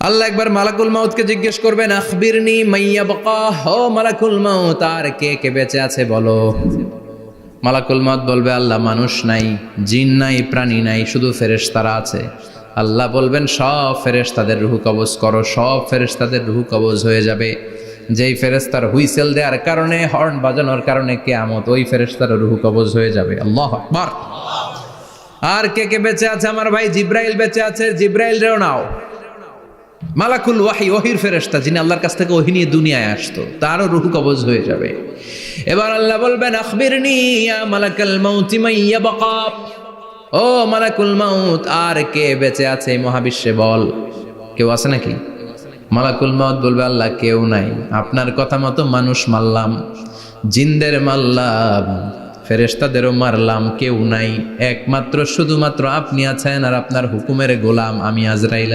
আল্লাহ একবার মালাকুল মাউতকে জিজ্ঞেস করবেন, আখবিরনি মাইয়া বকা ও মালাকুল মাউত, আর কে কে বেঁচে আছে বলো? মালাকুল মাউত বলবে, আল্লাহ মানুষ নাই, জিন নাই, প্রাণী নাই, শুধু ফেরেশতারা আছে। আল্লাহ বলবেন, সব ফেরেশতাদের রুহু কবজ করো, সব ফেরেশতাদের রুহু কবজ হয়ে যাবে। যেই ফেরেশতার হুইসেল দেওয়ার কারণে, হর্ন বাজানোর কারণে কেয়ামত, ওই ফেরেশতার রুহু কবজ হয়ে যাবে। আল্লাহ আকবার। আর কে কে বেঁচে আছে? আমার ভাই জিব্রাইল বেঁচে আছে। জিব্রাইল, রেও নাও। মালাকুল ওয়াহি, ওহির ফেরেশতা, যিনি আল্লাহর কাছ থেকে ওহি নিয়ে দুনিয়ায় আসতো, তারও রুহ কবজ হয়ে যাবে। এবার আল্লাহ বলবেন, আখবিরনি ইয়া মালাকাল মাউতি মাইয়া বাকা ও মালাকুল মাউত, আর কে বেঁচে আছে মহাবিশ্বে বল? কেউ আছে নাকি? মালাকুল মাউত বলবে, আল্লাহ কেউ নাই। আপনার কথা মতো মানুষ মারলাম, জিনদের মারলাম, ফেরেশতাদেরও মারলাম, কেউ নাই। একমাত্র শুধুমাত্র আপনি আছেন, আর আপনার হুকুমের গোলাম আমি আজরাইল।